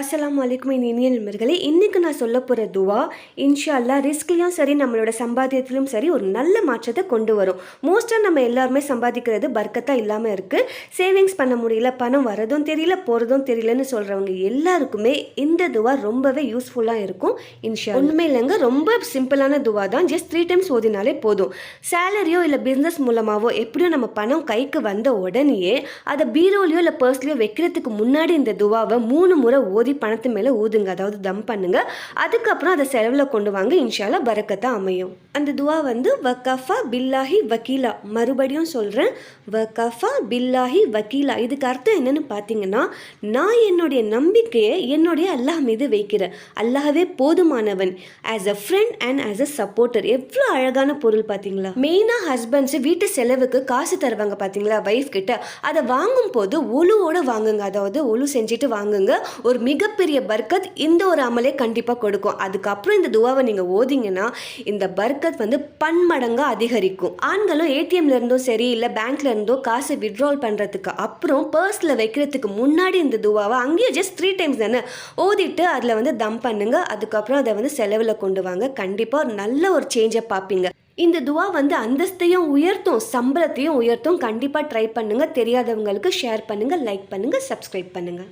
அஸ்லாம் வலைக்கும் என் இனிய நண்பர்களே இன்றைக்கு நான் சொல்ல போகிற துவா இன்ஷால்லா ரிஸ்க்லேயும் ரிஸ்க்லையும் சரி நம்மளோட சம்பாத்தியத்திலும் சரி ஒரு நல்ல மாற்றத்தை கொண்டு வரும். மோஸ்ட்டாக நம்ம எல்லாருமே சம்பாதிக்கிறது பர்க்கத்தாக இல்லாமல் இருக்குது சேவிங்ஸ் பண்ண முடியல பணம் வரதும் தெரியல போகிறதும் தெரியலன்னு சொல்கிறவங்க எல்லாருக்குமே இந்த துவா ரொம்பவே யூஸ்ஃபுல்லாக இருக்கும். இன்ஷா ஒன்றுமே இல்லைங்க ரொம்ப சிம்பிளான துவா தான். ஜஸ்ட் த்ரீ டைம்ஸ் ஓதினாலே போதும். சேலரியோ இல்லை பிஸ்னஸ் மூலமாகவோ எப்படியோ நம்ம பணம் கைக்கு வந்த உடனேயே அதை பீரோலையோ இல்லை பர்ஸ்லையோ வைக்கிறதுக்கு முன்னாடி இந்த துவாவை மூணு முறை ஓதி பணத்து மேலே ஊதுங்க. அதாவது தம் பண்ணுங்க. அதுக்கப்புறம் அதை செலவில் கொண்டு வாங்க. இன்ஷால்லா பரக்கத்தா அமையும். அந்த துவா வந்து வக்கஃபா பில்லாஹி வக்கீலா. மறுபடியும் சொல்கிறேன் வக்கஃபா பில்லாஹி வக்கீலா. இதுக்கு அர்த்தம் என்னன்னு பார்த்தீங்கன்னா நான் என்னுடைய நம்பிக்கையை என்னுடைய அல்லாஹ் மீது வைக்கிறேன் அல்லாஹ்வே போதுமானவன். As a friend and as a supporter எவ்வளோ அழகான பொருள் பார்த்தீங்களா மெயினாக ஹஸ்பண்ட்ஸ் வீட்டு செலவுக்கு காசு தருவாங்க பார்த்தீங்களா வைஃப் கிட்ட. அதை வாங்கும் போது ஒழுவோட வாங்குங்க. அதாவது ஒழு செஞ்சுட்டு வாங்குங்க. ஒரு மிகப்பெரிய பர்க்கத் இந்த ஒரு அமலே கண்டிப்பாக கொடுக்கும். அதுக்கப்புறம் இந்த துவாவை நீங்கள் ஓதிங்கன்னா இந்த பர்க்கத் வந்து பன்மடங்காக அதிகரிக்கும். ஆண்களும் ஏடிஎம்ல இருந்தோ சரி இல்லை பேங்க்ல இருந்தோ காசு விட்ரால் பண்ணுறதுக்கு அப்புறம் பர்ஸில் வைக்கிறதுக்கு முன்னாடி இந்த துவாவை அங்கேயும் ஜஸ்ட் த்ரீ டைம்ஸ் தானே ஓதிட்டு அதில் வந்து தம் பண்ணுங்க. அதுக்கப்புறம் அதை வந்து செலவில் கொண்டு வாங்க. கண்டிப்பாக ஒரு நல்ல ஒரு சேஞ்சை பார்ப்பீங்க. இந்த துவா வந்து அந்தஸ்தையும் உயர்த்தும் சம்பளத்தையும் உயர்த்தும் கண்டிப்பாக ட்ரை பண்ணுங்கள் தெரியாதவங்களுக்கு ஷேர் பண்ணுங்கள் லைக் பண்ணுங்கள் சப்ஸ்கிரைப் பண்ணுங்கள்